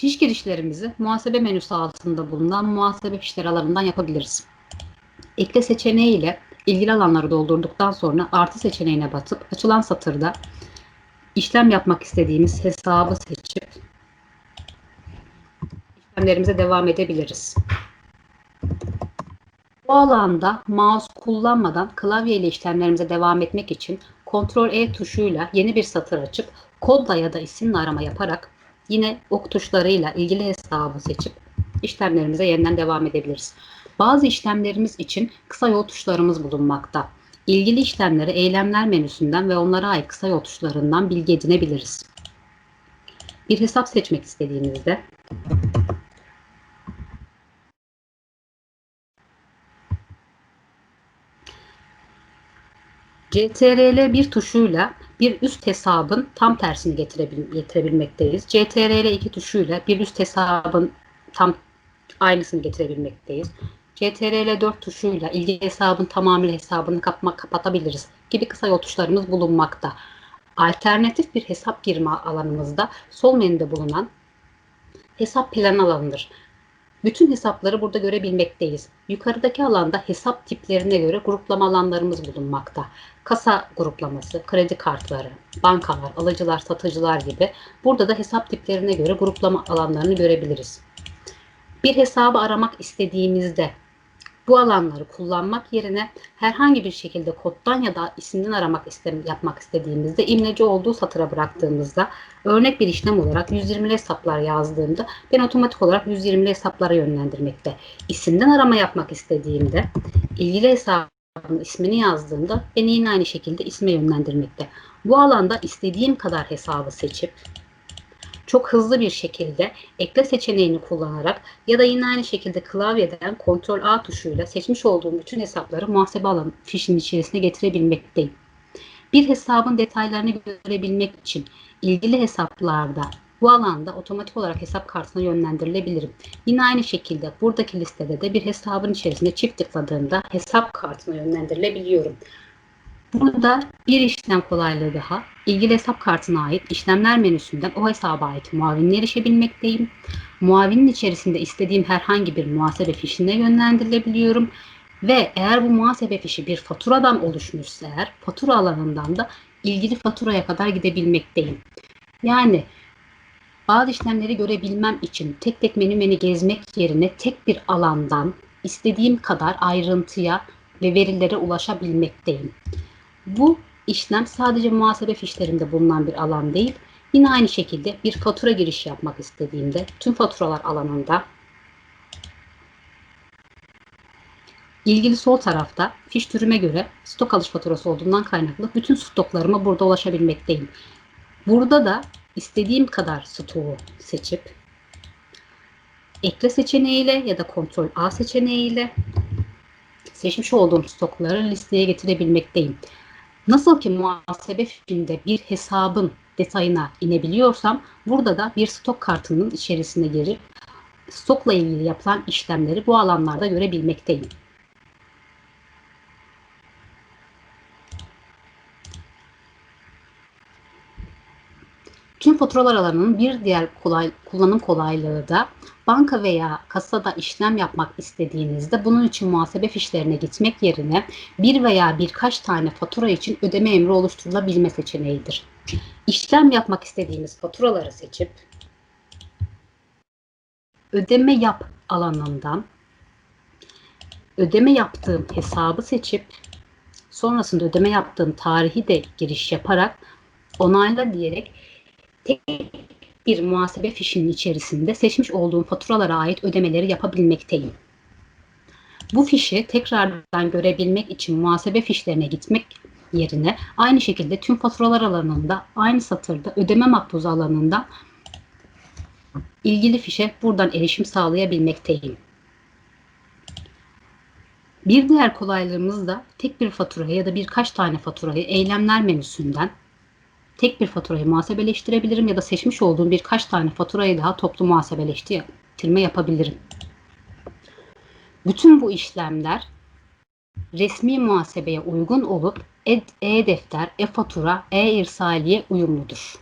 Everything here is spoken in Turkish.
Fiş girişlerimizi muhasebe menüsü altında bulunan muhasebe fişleri alanından yapabiliriz. Ekle seçeneği ile ilgili alanları doldurduktan sonra artı seçeneğine basıp açılan satırda işlem yapmak istediğimiz hesabı seçip işlemlerimize devam edebiliriz. Bu alanda mouse kullanmadan klavye ile işlemlerimize devam etmek için Ctrl E tuşuyla yeni bir satır açıp kodla ya da isimle arama yaparak yine ok tuşlarıyla ilgili hesabı seçip işlemlerimize yeniden devam edebiliriz. Bazı işlemlerimiz için kısa yol tuşlarımız bulunmakta. İlgili işlemleri eylemler menüsünden ve onlara ait kısa yol tuşlarından bilgi edinebiliriz. Bir hesap seçmek istediğimizde CTRL bir tuşuyla bir üst hesabın tam tersini getirebil getirebilmekteyiz. CTRL 2 tuşuyla bir üst hesabın tam aynısını getirebilmekteyiz. CTRL 4 tuşuyla ilgili hesabın tamamıyla hesabını kapma, kapatabiliriz gibi kısa yol tuşlarımız bulunmakta. Alternatif bir hesap girme alanımızda sol menüde bulunan hesap planı alanıdır. Bütün hesapları burada görebilmekteyiz. Yukarıdaki alanda hesap tiplerine göre gruplama alanlarımız bulunmakta. Kasa gruplaması, kredi kartları, bankalar, alıcılar, satıcılar gibi. Burada da hesap tiplerine göre gruplama alanlarını görebiliriz. Bir hesabı aramak istediğimizde bu alanları kullanmak yerine herhangi bir şekilde koddan ya da isimden aramak istem yapmak istediğimizde imleci olduğu satıra bıraktığımızda örnek bir işlem olarak 120'li hesaplar yazdığımda ben otomatik olarak 120'li hesaplara yönlendirmekte. İsimden arama yapmak istediğimde ilgili hesabın ismini yazdığımda beni yine aynı şekilde isme yönlendirmekte. Bu alanda istediğim kadar hesabı seçip çok hızlı bir şekilde ekle seçeneğini kullanarak ya da yine aynı şekilde klavyeden Ctrl A tuşuyla seçmiş olduğum bütün hesapları muhasebe alanı fişin içerisine getirebilmekteyim. Bir hesabın detaylarını görebilmek için ilgili hesaplarda bu alanda otomatik olarak hesap kartına yönlendirilebilirim. Yine aynı şekilde buradaki listede de bir hesabın içerisinde çift tıkladığımda hesap kartına yönlendirilebiliyorum. Burada bir işlem kolaylığı daha. İlgili hesap kartına ait işlemler menüsünden o hesaba ait muavinine erişebilmekteyim. Muavinin içerisinde istediğim herhangi bir muhasebe fişine yönlendirilebiliyorum. Ve eğer bu muhasebe fişi bir faturadan oluşmuşsa eğer fatura alanından da ilgili faturaya kadar gidebilmekteyim. Yani bazı işlemleri görebilmem için tek tek menü menü gezmek yerine tek bir alandan istediğim kadar ayrıntıya ve verilere ulaşabilmekteyim. Bu işlem sadece muhasebe fişlerinde bulunan bir alan değil. Yine aynı şekilde bir fatura girişi yapmak istediğimde tüm faturalar alanında ilgili sol tarafta fiş türüme göre stok alış faturası olduğundan kaynaklı bütün stoklarıma burada ulaşabilmekteyim. Burada da istediğim kadar stoğu seçip ekle seçeneğiyle ya da kontrol A seçeneğiyle seçmiş olduğum stokları listeye getirebilmekteyim. Nasıl ki muhasebe fikrinde bir hesabın detayına inebiliyorsam burada da bir stok kartının içerisine girip stokla ilgili yapılan işlemleri bu alanlarda görebilmekteyim. Tüm faturalar alanının bir diğer kolay, kullanım kolaylığı da banka veya kasada işlem yapmak istediğinizde bunun için muhasebe fişlerine gitmek yerine bir veya birkaç tane fatura için ödeme emri oluşturulabilme seçeneğidir. İşlem yapmak istediğiniz faturaları seçip ödeme yap alanından ödeme yaptığım hesabı seçip sonrasında ödeme yaptığım tarihi de giriş yaparak onayla diyerek tek bir muhasebe fişinin içerisinde seçmiş olduğum faturalara ait ödemeleri yapabilmekteyim. Bu fişi tekrardan görebilmek için muhasebe fişlerine gitmek yerine aynı şekilde tüm faturalar alanında aynı satırda ödeme makbuzu alanında ilgili fişe buradan erişim sağlayabilmekteyim. Bir diğer kolaylığımız da tek bir faturayı ya da birkaç tane faturayı eylemler menüsünden tek bir faturayı muhasebeleştirebilirim ya da seçmiş olduğum birkaç tane faturayı daha toplu muhasebeleştirme yapabilirim. Bütün bu işlemler resmi muhasebeye uygun olup e-defter, e-fatura, e-irsaliye uyumludur.